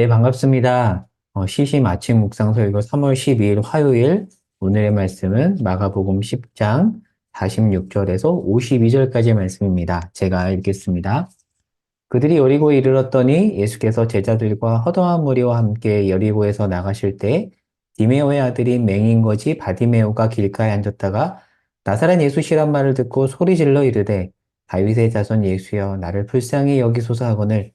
네, 반갑습니다. 어, 시시 마침 묵상서 이거 3월 12일 화요일 오늘의 말씀은 마가복음 10장 46절에서 52절까지의 말씀입니다. 제가 읽겠습니다. 그들이 여리고에 이르렀더니 예수께서 제자들과 허다한 무리와 함께 여리고에서 나가실 때 디메오의 아들인 맹인거지 바디메오가 길가에 앉았다가 나사렛 예수시란 말을 듣고 소리질러 이르되 다윗의 자손 예수여 나를 불쌍히 여기소서 하거늘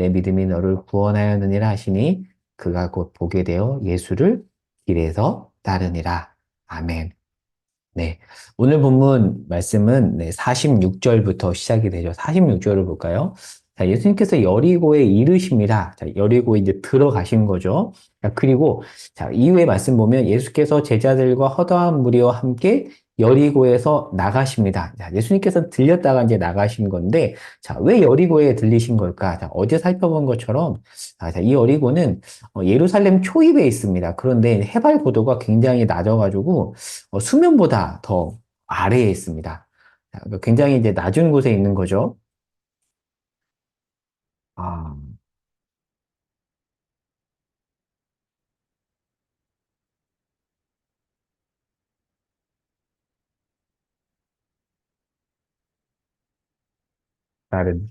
내 믿음이 너를 구원하였느니라 하시니 그가 곧 보게 되어 예수를 길에서 따르니라. 아멘. 네. 오늘 본문 말씀은 네, 46절부터 시작이 되죠. 46절을 볼까요? 자, 예수님께서 여리고에 이르십니다. 자, 여리고에 이제 들어가신 거죠. 자, 그리고 자, 이후에 말씀 보면 예수께서 제자들과 허다한 무리와 함께 여리고에서 나가십니다. 자, 예수님께서 들렸다가 이제 나가신 건데, 자, 왜 여리고에 들리신 걸까? 자, 어제 살펴본 것처럼, 아, 자, 이 여리고는 어, 예루살렘 초입에 있습니다. 그런데 해발 고도가 굉장히 낮아가지고, 어, 수면보다 더 아래에 있습니다. 자, 굉장히 이제 낮은 곳에 있는 거죠. 아, 다른.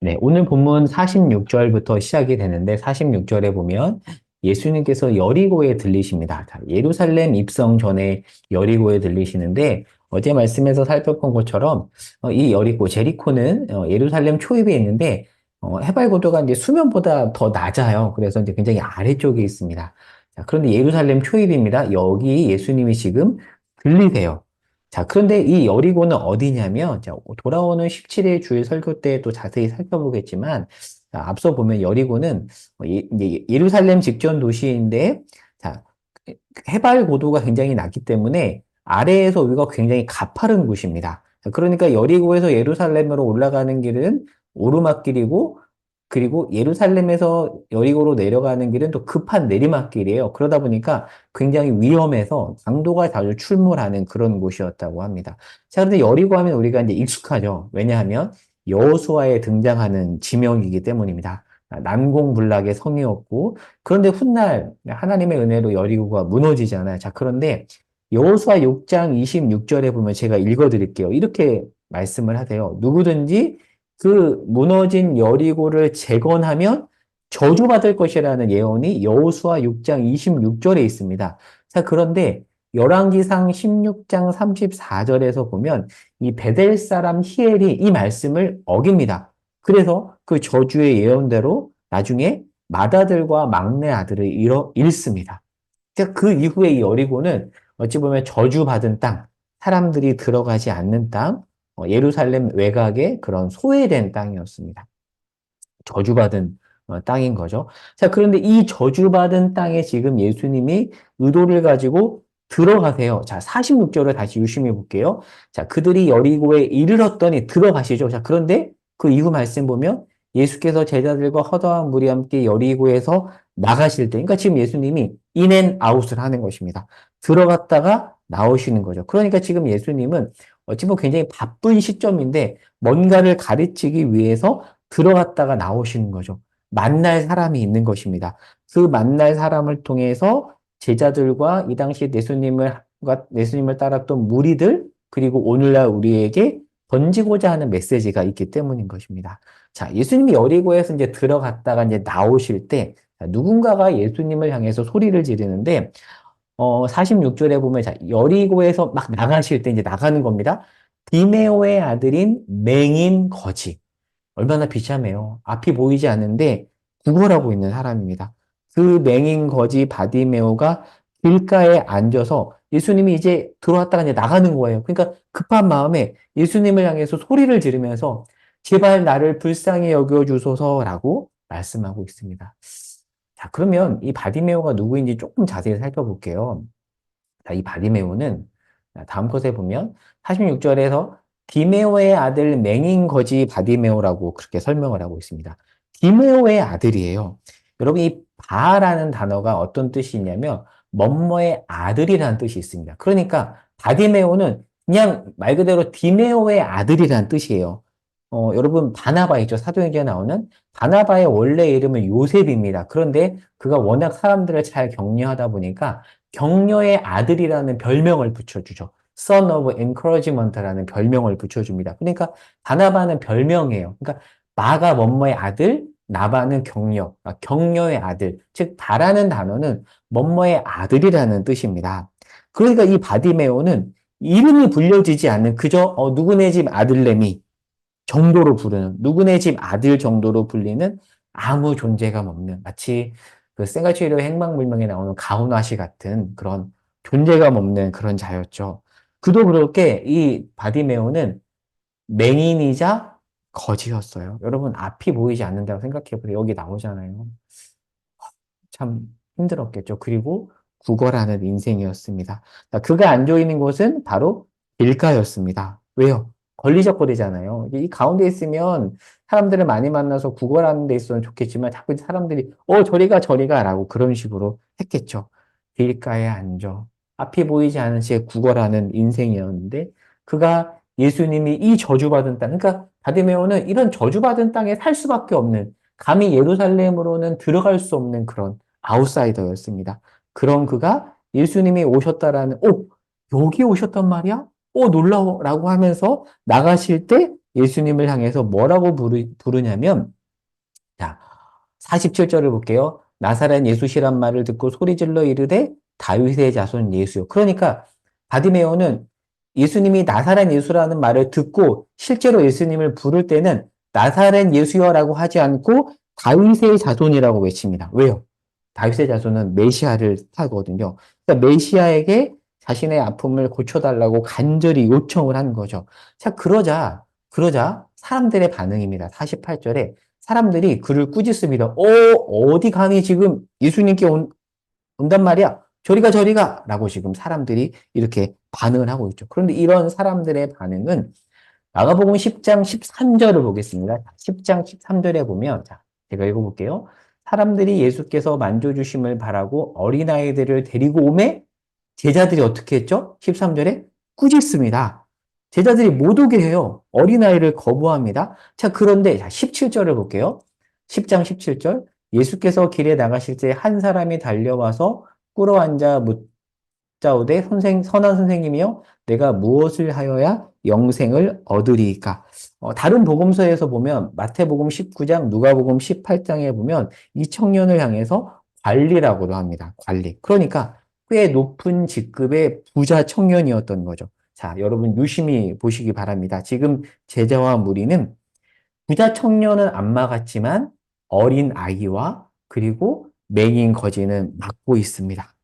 네, 오늘 본문 46절부터 시작이 되는데 46절에 보면 예수님께서 여리고에 들리십니다. 자, 예루살렘 입성 전에 여리고에 들리시는데 어제 말씀에서 살펴본 것처럼 어, 이 여리고, 제리코는 어, 예루살렘 초입에 있는데 어, 해발 고도가 이제 수면보다 더 낮아요. 그래서 이제 굉장히 아래쪽에 있습니다. 자, 그런데 예루살렘 초입입니다. 여기 예수님이 지금 들리세요. 자, 그런데 이 여리고는 어디냐면, 자, 돌아오는 17일 주일 설교 때 또 자세히 살펴보겠지만, 자, 앞서 보면 여리고는 어, 예, 이제 예루살렘 직전 도시인데, 자, 해발 고도가 굉장히 낮기 때문에 아래에서 위가 굉장히 가파른 곳입니다. 자, 그러니까 여리고에서 예루살렘으로 올라가는 길은 오르막길이고, 그리고 예루살렘에서 여리고로 내려가는 길은 또 급한 내리막길이에요. 그러다 보니까 굉장히 위험해서 강도가 자주 출몰하는 그런 곳이었다고 합니다. 자, 그런데 여리고 하면 우리가 이제 익숙하죠. 왜냐하면 여호수아에 등장하는 지명이기 때문입니다. 난공불락의 성이었고, 그런데 훗날 하나님의 은혜로 여리고가 무너지잖아요. 자, 그런데 여호수아 6장 26절에 보면 제가 읽어 드릴게요. 이렇게 말씀을 하세요. 누구든지 그 무너진 여리고를 재건하면 저주받을 것이라는 예언이 여호수아 6장 26절에 있습니다. 자, 그런데 열왕기상 16장 34절에서 보면 이 베델 사람 히엘이 이 말씀을 어깁니다. 그래서 그 저주의 예언대로 나중에 맏아들과 막내 아들을 잃어, 잃습니다. 그 이후에 이 여리고는 어찌 보면 저주받은 땅, 사람들이 들어가지 않는 땅, 어, 예루살렘 외곽의 그런 소외된 땅이었습니다. 저주받은 어, 땅인 거죠. 자, 그런데 이 저주받은 땅에 지금 예수님이 의도를 가지고 들어가세요. 자, 46절을 다시 유심히 볼게요. 자, 그들이 여리고에 이르렀더니 들어가시죠. 자, 그런데 그 이후 말씀 보면 예수께서 제자들과 허다한 무리 함께 여리고에서 나가실 때, 그러니까 지금 예수님이 인앤 아웃을 하는 것입니다. 들어갔다가 나오시는 거죠. 그러니까 지금 예수님은 어찌 보면 굉장히 바쁜 시점인데 뭔가를 가르치기 위해서 들어갔다가 나오시는 거죠. 만날 사람이 있는 것입니다. 그 만날 사람을 통해서 제자들과 이 당시 예수님을 예수님을 따랐던 무리들 그리고 오늘날 우리에게 던지고자 하는 메시지가 있기 때문인 것입니다. 자, 예수님이 여리고에서 이제 들어갔다가 이제 나오실 때 누군가가 예수님을 향해서 소리를 지르는데 어, 46절에 보면 자, 여리고에서 막 나가실 때 이제 나가는 겁니다. 디메오의 아들인 맹인 거지. 얼마나 비참해요. 앞이 보이지 않는데 구걸하고 있는 사람입니다. 그 맹인 거지 바디메오가 길가에 앉아서 예수님이 이제 들어왔다가 이제 나가는 거예요. 그러니까 급한 마음에 예수님을 향해서 소리를 지르면서 제발 나를 불쌍히 여겨 주소서라고 말씀하고 있습니다. 자, 그러면 이 바디메오가 누구인지 조금 자세히 살펴볼게요. 자, 이 바디메오는 다음 것에 보면 46절에서 디메오의 아들 맹인 거지 바디메오라고 그렇게 설명을 하고 있습니다. 디메오의 아들이에요. 여러분 이 바라는 단어가 어떤 뜻이 있냐면 뭐뭐의 아들이라는 뜻이 있습니다. 그러니까 바디메오는 그냥 말 그대로 디메오의 아들이라는 뜻이에요. 어, 여러분 바나바 있죠? 사도행전에 나오는 바나바의 원래 이름은 요셉입니다. 그런데 그가 워낙 사람들을 잘 격려하다 보니까 격려의 아들이라는 별명을 붙여주죠. Son of Encouragement라는 별명을 붙여줍니다. 그러니까 바나바는 별명이에요. 그러니까 마가 뭐뭐의 아들, 나바는 격려, 아, 격려의 아들. 즉 바라는 단어는 뭐뭐의 아들이라는 뜻입니다. 그러니까 이 바디메오는 이름이 불려지지 않는 그저 어, 누구네 집 아들내미 정도로 부르는 누구네 집 아들 정도로 불리는 아무 존재감 없는 마치 그 생가치료 행방불명에 나오는 가훈아씨 같은 그런 존재감 없는 그런 자였죠. 그도 그렇게 이 바디메오는 맹인이자 거지였어요. 여러분 앞이 보이지 않는다고 생각해보세요. 여기 나오잖아요. 참 힘들었겠죠. 그리고 구걸하는 인생이었습니다. 그가 앉아 있는 곳은 바로 길가였습니다. 왜요? 걸리적거리잖아요. 이 가운데 있으면 사람들을 많이 만나서 구걸하는 데 있어는 좋겠지만 자꾸 사람들이 어 저리가 저리가 라고 그런 식으로 했겠죠. 길가에 앉아 앞이 보이지 않은 채 구걸하는 인생이었는데 그가 예수님이 이 저주받은 땅 그러니까 바디메오는 이런 저주받은 땅에 살 수밖에 없는 감히 예루살렘으로는 들어갈 수 없는 그런 아웃사이더였습니다. 그런 그가 예수님이 오셨다라는 오 여기 오셨단 말이야? 오 놀라워라고 하면서 나가실 때 예수님을 향해서 뭐라고 부르, 부르 냐면 자 47절을 볼게요. 나사렛 예수시란 말을 듣고 소리질러 이르되 다윗의 자손 예수요. 그러니까 바디메오는 예수님이 나사렛 예수라는 말을 듣고 실제로 예수님을 부를 때는 나사렛 예수여라고 하지 않고 다윗의 자손이라고 외칩니다. 왜요? 다윗의 자손은 메시아를 타거든요. 그러니까 메시아에게 자신의 아픔을 고쳐달라고 간절히 요청을 하는 거죠. 자, 그러자, 그러자 사람들의 반응입니다. 48절에 사람들이 그를 꾸짖습니다. 어, 어디 감히 지금 예수님께 온, 온단 말이야? 저리가 저리가 라고 지금 사람들이 이렇게 반응을 하고 있죠. 그런데 이런 사람들의 반응은 마가복음 10장 13절을 보겠습니다. 10장 13절에 보면 자, 제가 읽어볼게요. 사람들이 예수께서 만져주심을 바라고 어린아이들을 데리고 오매 제자들이 어떻게 했죠? 13절에 꾸짖습니다. 제자들이 못 오게 해요. 어린아이를 거부합니다. 자, 그런데 17절을 볼게요. 10장 17절. 예수께서 길에 나가실 때 한 사람이 달려와서 꿇어 앉아 묻자오되 선생, 선한 선생님이요. 내가 무엇을 하여야 영생을 얻으리까? 어, 다른 복음서에서 보면 마태복음 19장, 누가복음 18장에 보면 이 청년을 향해서 관리라고도 합니다. 관리. 그러니까 꽤 높은 직급의 부자 청년이었던 거죠. 자, 여러분 유심히 보시기 바랍니다. 지금 제자와 무리는 부자 청년은 안 막았지만 어린 아이와 그리고 맹인 거지는 막고 있습니다.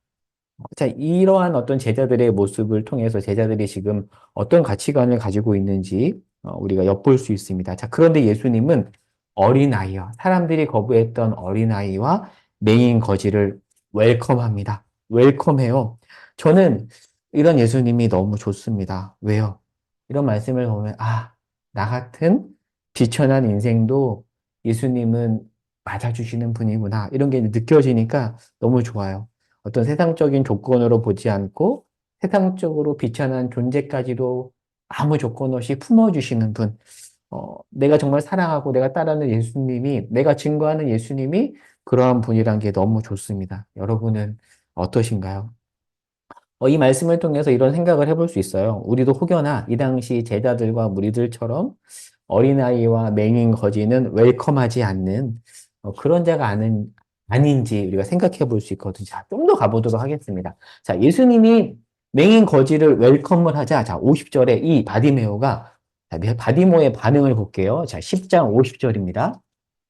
자, 이러한 어떤 제자들의 모습을 통해서 제자들이 지금 어떤 가치관을 가지고 있는지 어, 우리가 엿볼 수 있습니다. 자, 그런데 예수님은 어린아이와 사람들이 거부했던 어린아이와 맹인 거지를 웰컴합니다. 웰컴해요. 저는 이런 예수님이 너무 좋습니다. 왜요? 이런 말씀을 보면 아, 나 같은 비천한 인생도 예수님은 맞아주시는 분이구나. 이런 게 느껴지니까 너무 좋아요. 어떤 세상적인 조건으로 보지 않고 세상적으로 비천한 존재까지도 아무 조건 없이 품어주시는 분. 어, 내가 정말 사랑하고 내가 따르는 예수님이, 내가 증거하는 예수님이 그러한 분이란 게 너무 좋습니다. 여러분은 어떠신가요? 어, 이 말씀을 통해서 이런 생각을 해볼 수 있어요. 우리도 혹여나 이 당시 제자들과 무리들처럼 어린아이와 맹인 거지는 웰컴하지 않는 어, 그런 자가 아는, 아닌지 우리가 생각해 볼 수 있거든요. 자, 좀 더 가보도록 하겠습니다. 자, 예수님이 맹인 거지를 웰컴을 하자. 자, 50절에 이 바디메오가 자, 바디모의 반응을 볼게요. 자, 10장 50절입니다.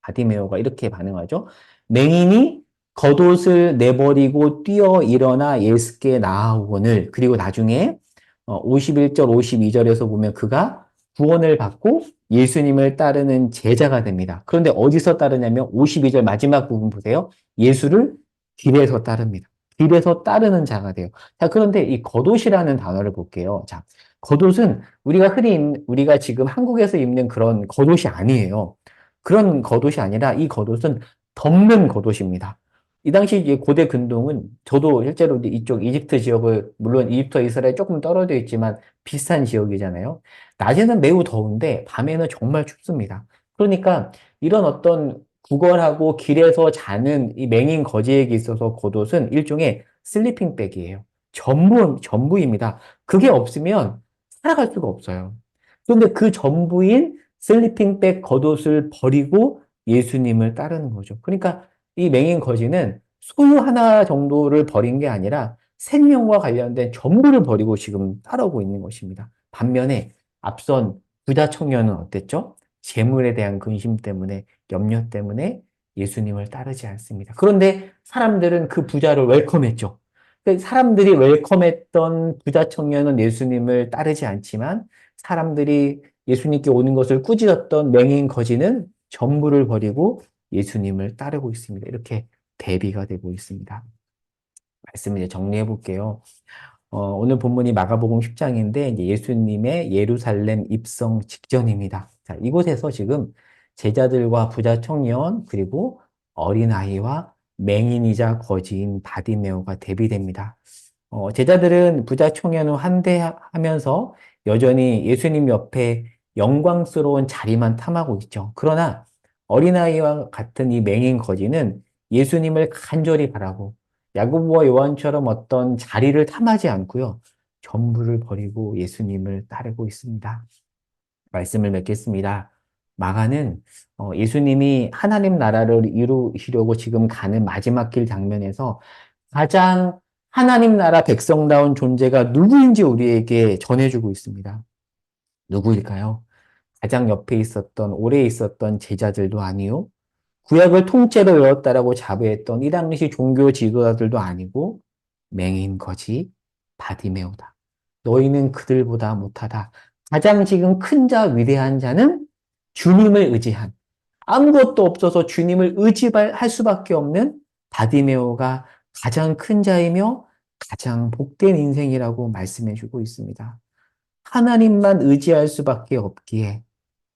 바디메오가 이렇게 반응하죠. 맹인이 겉옷을 내버리고 뛰어 일어나 예수께 나아오거늘 그리고 나중에 51절 어, 52절에서 보면 그가 구원을 받고 예수님을 따르는 제자가 됩니다. 그런데 어디서 따르냐면 52절 마지막 부분 보세요. 예수를 길에서 따릅니다. 길에서 따르는 자가 돼요. 자, 그런데 이 겉옷이라는 단어를 볼게요. 자, 겉옷은 우리가 흔히 우리가 지금 한국에서 입는 그런 겉옷이 아니에요. 그런 겉옷이 아니라 이 겉옷은 덮는 겉옷입니다. 이 당시 고대 근동은 저도 실제로 이쪽 이집트 지역을 물론 이집트와 이스라엘 조금 떨어져 있지만 비슷한 지역이잖아요. 낮에는 매우 더운데 밤에는 정말 춥습니다. 그러니까 이런 어떤 구걸하고 길에서 자는 이 맹인 거지에게 있어서 겉옷은 일종의 슬리핑 백이에요. 전부 전부입니다. 그게 없으면 살아갈 수가 없어요. 그런데 그 전부인 슬리핑 백 겉옷을 버리고 예수님을 따르는 거죠. 그러니까 이 맹인 거지는 소유 하나 정도를 버린 게 아니라 생명과 관련된 전부를 버리고 지금 따라오고 있는 것입니다. 반면에 앞선 부자 청년은 어땠죠? 재물에 대한 근심 때문에, 염려 때문에 예수님을 따르지 않습니다. 그런데 사람들은 그 부자를 웰컴했죠. 그 사람들이 웰컴했던 부자 청년은 예수님을 따르지 않지만 사람들이 예수님께 오는 것을 꾸짖었던 맹인 거지는 전부를 버리고 예수님을 따르고 있습니다. 이렇게 대비가 되고 있습니다. 말씀 이제 정리해 볼게요. 어, 오늘 본문이 마가복음 10장인데 예수님의 예루살렘 입성 직전입니다. 자, 이곳에서 지금 제자들과 부자 청년 그리고 어린아이와 맹인이자 거지인 바디메오가 대비됩니다. 어, 제자들은 부자 청년을 환대하면서 여전히 예수님 옆에 영광스러운 자리만 탐하고 있죠. 그러나 어린아이와 같은 이 맹인 거지는 예수님을 간절히 바라고 야고보와 요한처럼 어떤 자리를 탐하지 않고요. 전부를 버리고 예수님을 따르고 있습니다. 말씀을 맺겠습니다. 마가는 어, 예수님이 하나님 나라를 이루시려고 지금 가는 마지막 길 장면에서 가장 하나님 나라 백성다운 존재가 누구인지 우리에게 전해주고 있습니다. 누구일까요? 가장 옆에 있었던, 오래 있었던 제자들도 아니요. 구약을 통째로 외웠다라고 자부했던 이 당시 종교 지도자들도 아니고 맹인 거지 바디메오다. 너희는 그들보다 못하다. 가장 지금 큰 자, 위대한 자는 주님을 의지한 아무것도 없어서 주님을 의지할 수밖에 없는 바디메오가 가장 큰 자이며 가장 복된 인생이라고 말씀해 주고 있습니다. 하나님만 의지할 수밖에 없기에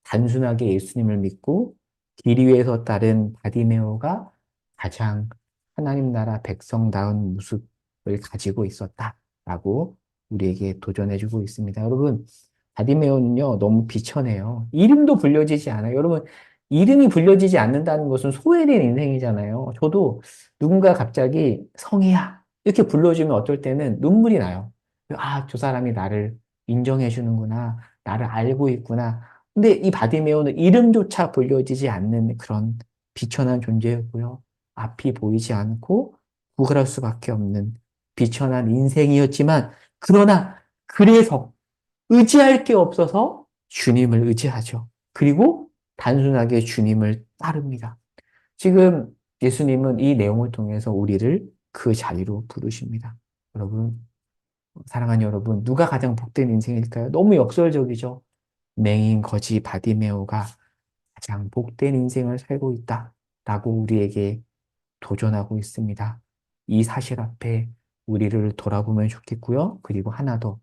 단순하게 예수님을 믿고 길 위에서 따른 바디메오가 가장 하나님 나라 백성다운 모습을 가지고 있었다라고 우리에게 도전해주고 있습니다. 여러분, 바디메오는요, 너무 비천해요. 이름도 불려지지 않아요. 여러분, 이름이 불려지지 않는다는 것은 소외된 인생이잖아요. 저도 누군가 갑자기 성이야. 이렇게 불러주면 어떨 때는 눈물이 나요. 아, 저 사람이 나를 인정해 주는구나. 나를 알고 있구나. 근데 이 바디메오는 이름조차 불려지지 않는 그런 비천한 존재였고요. 앞이 보이지 않고 구걸할 수밖에 없는 비천한 인생이었지만 그러나 그래서 의지할 게 없어서 주님을 의지하죠. 그리고 단순하게 주님을 따릅니다. 지금 예수님은 이 내용을 통해서 우리를 그 자리로 부르십니다. 여러분, 사랑하는 여러분, 누가 가장 복된 인생일까요? 너무 역설적이죠. 맹인 거지 바디메오가 가장 복된 인생을 살고 있다 라고 우리에게 도전하고 있습니다. 이 사실 앞에 우리를 돌아보면 좋겠고요. 그리고 하나 더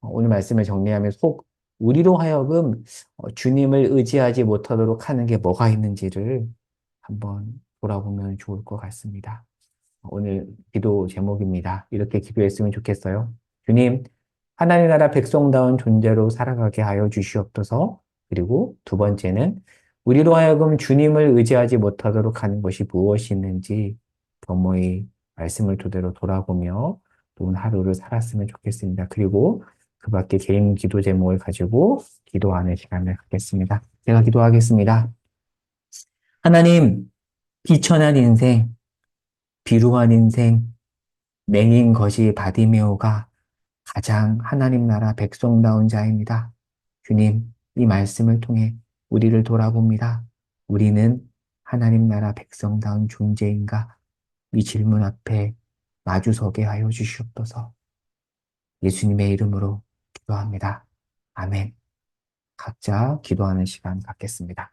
어, 오늘 말씀을 정리하면 속 우리로 하여금 어, 주님을 의지하지 못하도록 하는 게 뭐가 있는지를 한번 돌아보면 좋을 것 같습니다. 오늘 기도 제목입니다. 이렇게 기도했으면 좋겠어요. 주님, 하나님 나라 백성다운 존재로 살아가게 하여 주시옵소서. 그리고 두 번째는 우리로 하여금 주님을 의지하지 못하도록 하는 것이 무엇이 있는지 도모히 말씀을 토대로 돌아보며 좋은 하루를 살았으면 좋겠습니다. 그리고 그 밖에 개인 기도 제목을 가지고 기도하는 시간을 갖겠습니다. 제가 기도하겠습니다. 하나님, 비천한 인생, 비루한 인생, 맹인 것이 바디메오가 가장 하나님 나라 백성다운 자입니다. 주님, 이 말씀을 통해 우리를 돌아봅니다. 우리는 하나님 나라 백성다운 존재인가? 이 질문 앞에 마주서게 하여 주시옵소서. 예수님의 이름으로 기도합니다. 아멘. 각자 기도하는 시간 갖겠습니다.